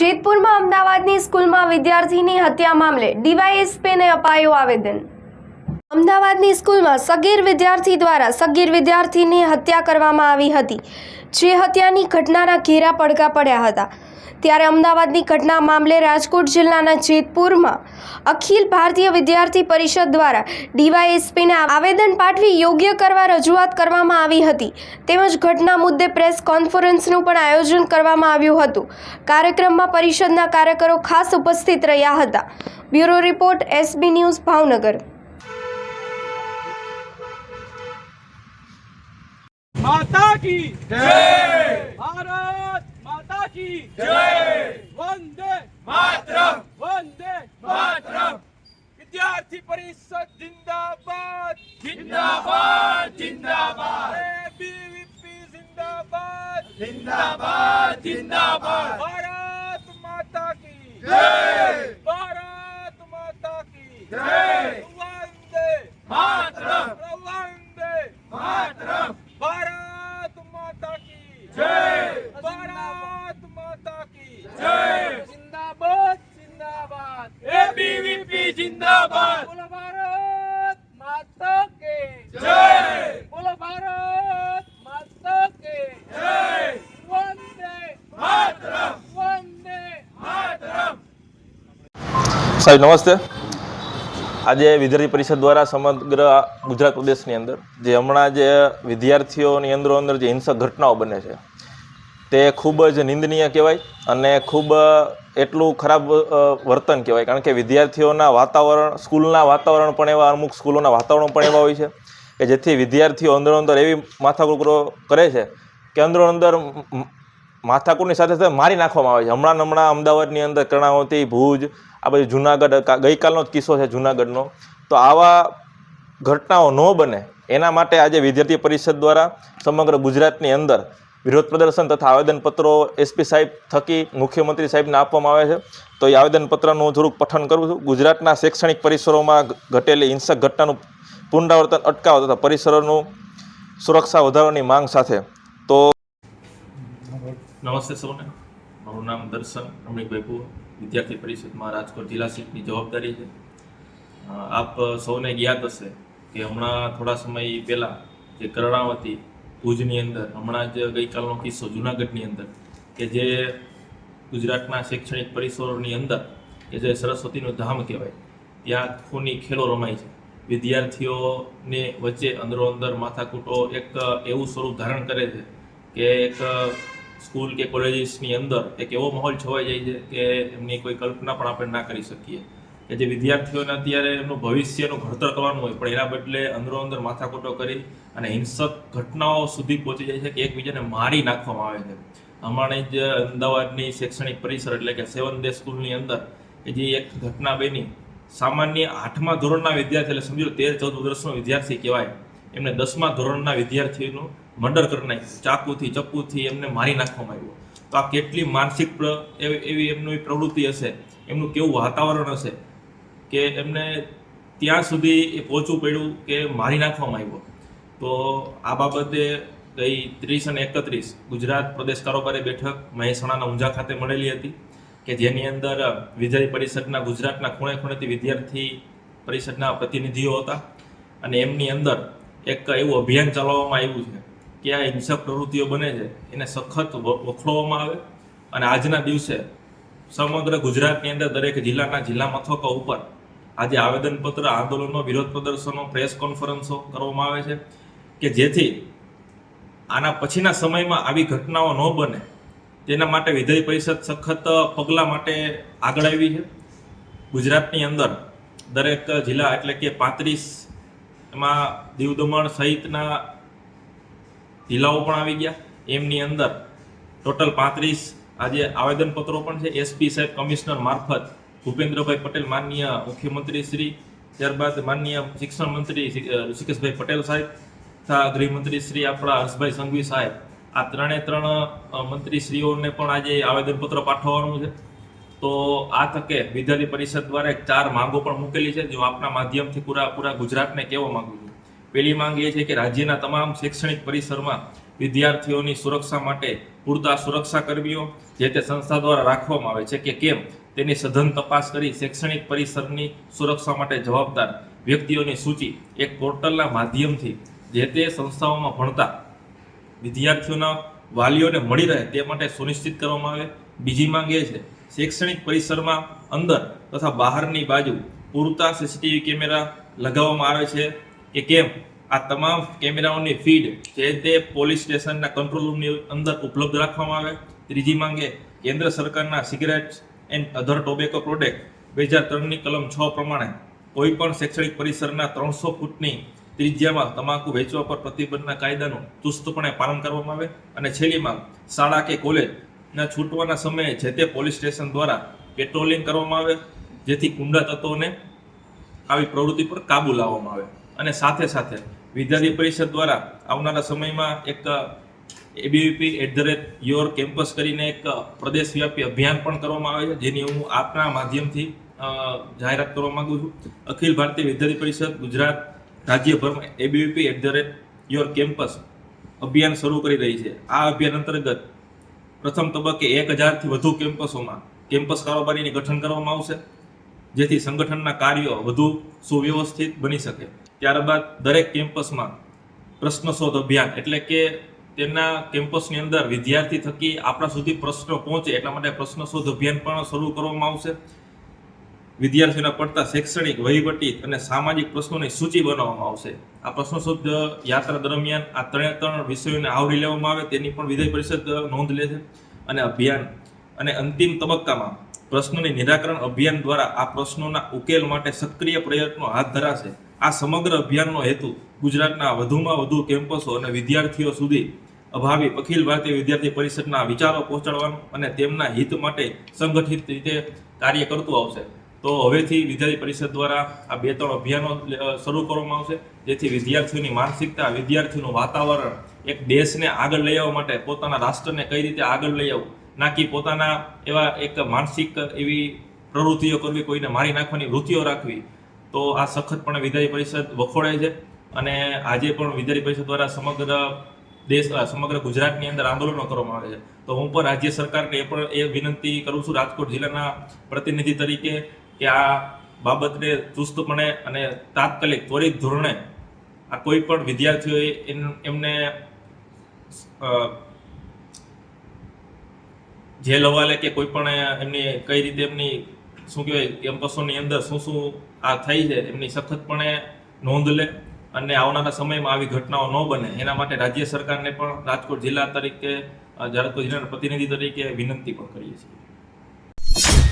જેતપુરમાં અમદાવાદની સ્કૂલમાં વિદ્યાર્થીની હત્યા મામલે ડીવાયએસપીને અપાયું આવેદન. અમદાવાદની સ્કૂલમાં સગીર વિદ્યાર્થી દ્વારા સગીર વિદ્યાર્થીની હત્યા કરવામાં આવી હતી. જે હત્યાની ઘટનાના ઘેરા પડઘા પડ્યા હતા. ત્યારે અમદાવાદની ઘટના મામલે રાજકોટ જિલ્લાના જેતપુરમાં અખિલ ભારતીય વિદ્યાર્થી પરિષદ દ્વારા ડીવાયએસપીને આવેદન પાઠવી યોગ્ય કરવા રજૂઆત કરવામાં આવી હતી. તેમજ ઘટના મુદ્દે પ્રેસ કોન્ફરન્સનું પણ આયોજન કરવામાં આવ્યું હતું. કાર્યક્રમમાં પરિષદના કાર્યકરો ખાસ ઉપસ્થિત રહ્યા હતા. Bureau report, SB news, Bhavnagar. માતા કી જય! ભારત की जय वंदे मातरम वंदे मातरम विद्यार्थी परिषद जिंदाबाद जिंदाबाद जिंदाबाद एबीवीपी जिंदाबाद जिंदाबाद जिंदाबाद જિંદાબાદ! બોલો ભારત માતા કે જય! બોલો ભારત માતા કે જય! વંદે માતરમ! વંદે માતરમ! સાહેબ નમસ્તે. આજે વિદ્યાર્થી પરિષદ દ્વારા સમગ્ર ગુજરાત પ્રદેશની અંદર જે હમણાં જે વિદ્યાર્થીઓની અંદરો અંદર જે હિંસક ઘટનાઓ બને છે તે ખૂબ જ નિંદનીય કહેવાય અને ખૂબ એટલું ખરાબ વર્તન કહેવાય. કારણ કે વિદ્યાર્થીઓના વાતાવરણ, સ્કૂલના વાતાવરણ પણ એવા, અમુક સ્કૂલોના વાતાવરણ પણ એવા હોય છે કે જેથી વિદ્યાર્થીઓ અંદરો અંદર એવી માથાકૂકરો કરે છે કે અંદરો અંદર મ- સાથે સાથે મારી નાખવામાં આવે છે. હમણાં હમણાં અમદાવાદની અંદર કર્ણાવતી, ભુજ, આ બધું જુનાગઢ ગઈકાલનો જ કિસ્સો છે જુનાગઢનો. તો આવા ઘટનાઓ ન બને. એના માટે આજે વિદ્યાર્થી પરિષદ દ્વારા સમગ્ર ગુજરાતની અંદર વિરોધ પ્રદર્શન તથા આવેદનપત્રો એસપી સાહેબ થકી મુખ્યમંત્રી સાહેબને આપવામાં આવે છે. તો એ આવેદનપત્રનું હું થોડુંક પઠન કરું છું. ગુજરાતના શૈક્ષણિક પરિસરોમાં ઘટેલી હિંસક ઘટનાનું પુનરાવર્તન અટકાવવા તથા પરિસરોનું સુરક્ષા વધારવાની માંગ સાથે. તો નમસ્તે સૌને. મારું નામ દર્શન રમણીકભાઈ પુર વિદ્યાર્થી પરિષદમાં રાજકોટ જિલ્લા સીટની જવાબદારી છે. આપ સૌને જ્ઞાત હશે કે હમણાં થોડા સમય પહેલાં જે કર્ણાવતી ભુજની અંદર, હમણાં જ ગઈકાલનો કિસ્સો જુનાગઢની અંદર, કે જે ગુજરાતના શૈક્ષણિક પરિસરોની અંદર, કે જે સરસ્વતીનું ધામ કહેવાય, ત્યાં ખૂની ખેલો રમાય છે. વિદ્યાર્થીઓને વચ્ચે અંદરો અંદર માથાકૂટો એક એવું સ્વરૂપ ધારણ કરે છે કે એક સ્કૂલ કે કોલેજીસની અંદર એક એવો માહોલ છવાઈ જાય છે કે એમની કોઈ કલ્પના પણ આપણે ના કરી શકીએ. કે જે વિદ્યાર્થીઓને અત્યારે એમનું ભવિષ્યનું ઘડતર કરવાનું હોય, પણ એના બદલે અંદરો અંદર માથાકૂટો કરી અને હિંસક ઘટનાઓ સુધી પહોંચી જાય છે કે એકબીજાને મારી નાખવામાં આવે છે. હમણાં જ અમદાવાદની શૈક્ષણિક પરિસર એટલે કે સેવન ડે સ્કૂલની અંદર કે જે એક ઘટના બની. સામાન્ય આઠમા ધોરણના વિદ્યાર્થી, એટલે સમજો તેર, ચૌદ વર્ષનો વિદ્યાર્થી કહેવાય. એમને દસમા ધોરણના વિદ્યાર્થીનું મર્ડર કરી નાખ્યું. ચાકુથી ચપ્પુથી એમને મારી નાખવામાં આવ્યું. તો આ કેટલી માનસિક એવી એમની પ્રવૃત્તિ હશે? એમનું કેવું વાતાવરણ હશે? કે એમને ત્યાં સુધી એ પહોંચવું પડ્યું કે મારી નાખવામાં આવ્યો. તો આ બાબતે ગઈ ત્રીસ અને એકત્રીસ ગુજરાત પ્રદેશ કારોબારી બેઠક મહેસાણાના ઊંઝા ખાતે મળેલી હતી કે જેની અંદર વિદ્યાર્થી પરિષદના ગુજરાતના ખૂણે ખૂણેથી વિદ્યાર્થી પરિષદના પ્રતિનિધિઓ હતા અને એમની અંદર એક એવું અભિયાન ચલાવવામાં આવ્યું છે કે આ હિંસક પ્રવૃત્તિઓ બને છે, એને સખત વખોડવામાં આવે અને આજના દિવસે સમગ્ર ગુજરાતની અંદર દરેક જિલ્લાના જિલ્લા મથકો ઉપર આજે આવેદનપત્ર આંદોલનો વિરોધ પ્રદર્શનો પ્રેસ કોન્ફરન્સો કરવામાં આવે છે કે જેથી આના પછીના સમયમાં આવી ઘટનાઓ ન બને. તેના માટે વિધેય પરિષદ સખત પગલાં માટે આગળ આવી છે. ગુજરાતની અંદર દરેક જિલ્લા એટલે કે પાંત્રીસ એમાં દીવ દમણ સહિતના જિલ્લાઓ પણ આવી ગયા. એમની અંદર ટોટલ પાંત્રીસ આજે આવેદનપત્રો પણ છે. એસપી સાહેબ કમિશનર મારફત ભૂપેન્દ્રભાઈ પટેલ, માનનીય મુખ્યમંત્રી શ્રી, ત્યારબાદ માનનીય શિક્ષણ મંત્રી ઋષિકેશભાઈ પટેલ સાહેબ, તથા ગૃહમંત્રી શ્રી આપણા હર્ષભાઈ સંઘવી સાહેબ. આ ત્રણે ત્રણ મંત્રીશ્રીઓને પણ આજે આવેદનપત્ર પાઠવવાનું છે. તો આ તકે વિદ્યાર્થી પરિષદ દ્વારા એક ચાર માંગો પણ મૂકેલી છે જો આપના માધ્યમથી પૂરા પૂરા ગુજરાતને કહેવા માંગુ છું. પહેલી માંગ એ છે કે રાજ્યના તમામ શૈક્ષણિક પરિસરમાં વિદ્યાર્થીઓની સુરક્ષા માટે પૂરતા સુરક્ષા કર્મીઓ જે તે સંસ્થા દ્વારા રાખવામાં આવે છે કે કેમ? તેની સઘન તપાસ કરી શૈક્ષણિક પરિસરની સુરક્ષા માટે જવાબદાર વ્યક્તિઓની સૂચિ એક પોર્ટલના માધ્યમથી જે તે સંસ્થાઓમાં ભણતા વિદ્યાર્થીઓના વાલીઓને મળી રહે તે માટે સુનિશ્ચિત કરવામાં આવે. બીજી માંગ એ છે, શૈક્ષણિક પરિસરમાં અંદર તથા બહારની બાજુ પૂરતા સીસીટીવી કેમેરા લગાવવામાં આવે છે કે કેમ? આ તમામ કેમેરાઓની ફીડ જે તે પોલીસ સ્ટેશનના કંટ્રોલ રૂમની અંદર ઉપલબ્ધ રાખવામાં આવે. ત્રીજી માંગે કેન્દ્ર સરકારના cigarette and other tobacco product બે હજાર ત્રણની કલમ છ પ્રમાણે કોઈ પણ શૈક્ષણિક પરિસરના ત્રણસો ફૂટની ત્રિજ્યામાં તમાકુ વેચવા પર પ્રતિબંધના કાયદાનું ચુસ્તપણે પાલન કરવામાં આવે અને છેલ્લીમાં શાળા કે કોલેજના છૂટવાના સમયે જે તે પોલીસ સ્ટેશન દ્વારા પેટ્રોલિંગ કરવામાં આવે, જેથી કુંડા તત્વોને આવી પ્રવૃત્તિ પર કાબુ લાવવામાં આવે. અને સાથે સાથે વિદ્યાર્થી પરિષદ દ્વારા આવનારા સમયમાં એક ABVP at the rate your campus કરીને એક પ્રદેશવ્યાપી અભિયાન પણ કરવામાં આવે છે, જેની હું આપના માધ્યમથી જાહેરાત કરવા માંગુ છું. અખિલ ભારતીય વિદ્યાર્થી પરિષદ, ગુજરાત રાજ્યભરમાં ABVP at the rate your campus અભિયાન શરૂ કરી રહી છે. આ અભિયાન અંતર્ગત પ્રથમ તબક્કે એક હજારથી વધુ કેમ્પસોમાં કેમ્પસ કારોબારીની ગઠન કરવામાં આવશે, જેથી સંગઠનના કાર્યો વધુ સુવ્યવસ્થિત બની શકે. ત્યારબાદ દરેક કેમ્પસમાં પ્રશ્ન શોધ અભિયાન, એટલે કે તેમના કેમ્પસની અંદર વિદ્યાર્થી થકી આપણા સુધી પ્રશ્નો પહોંચે એટલા માટે પ્રશ્ન શોધ અભિયાન પણ શરૂ કરવામાં આવશે. વિદ્યાર્થીઓના પડતા શૈક્ષણિક, વહીવટી અને સામાજિક પ્રશ્નોની સૂચિ બનાવવામાં આવશે. આ પ્રશ્ન શોધ યાત્રા દરમિયાન આ ત્રણે ત્રણ વિષયોને આવરી લેવામાં આવે તેની પણ વિધાય પરિષદ નોંધ લે છે. અને અભિયાન અને અંતિમ તબક્કામાં પ્રશ્નોની નિરાકરણ અભિયાન દ્વારા આ પ્રશ્નોના ઉકેલ માટે સક્રિય પ્રયત્નો હાથ ધરાશે. આ સમગ્ર અભિયાનનો હેતુ ગુજરાતના વધુમાં વધુ કેમ્પસો અને વિદ્યાર્થીઓ સુધી અભાવી અખિલ ભારતીય વિદ્યાર્થી પરિષદના વિચારો પહોંચાડવાનું અને તેમના હિત માટે સંગઠિત રીતે કાર્ય કરતું આવશે. તો હવેથી વિદ્યાર્થી પરિષદ દ્વારા આ બે ત્રણ અભિયાનો શરૂ કરવામાં આવશે, જેથી વિદ્યાર્થીઓની માનસિકતા, વિદ્યાર્થીઓનું વાતાવરણ એક દેશને આગળ લઈ આવવા માટે પોતાના રાષ્ટ્રને કઈ રીતે આગળ લઈ આવવું ના કે પોતાના એવા એક માનસિક એવી પ્રવૃત્તિઓ કરવી, કોઈને મારી નાખવાની વૃત્તિઓ રાખવી, તો આ સખતપણે વિદ્યાર્થી પરિષદ વખોડાય છે. અને આજે પણ વિદ્યાર્થી પરિષદ દ્વારા સમગ્ર દેશ સમગ્ર ગુજરાતની અંદર આંદોલનો કરવામાં આવે છે. તો હું પણ રાજ્ય સરકારને એ પણ એ વિનંતી કરું છું રાજકોટ જિલ્લાના પ્રતિનિધિ તરીકે કે આ બાબતને ચુસ્તપણે અને તાત્કાલિક ત્વરિત ધોરણે આ કોઈ પણ વિદ્યાર્થીઓએ એમ- એમને જેલ હવાલે કે કોઈ પણ એમની કઈ રીતે એમની, શું કહેવાય, કેમ્પસોની અંદર શું શું આ થઈ છે, એમની સખતપણે નોંધ લે. અને આવનારા સમયમાં આવી ઘટનાઓ ન બને. એના માટે રાજ્ય સરકારને પણ રાજકોટ જિલ્લા તરીકે અ, જિલ્લાના પ્રતિનિધિ તરીકે વિનંતી પણ કરીએ છીએ.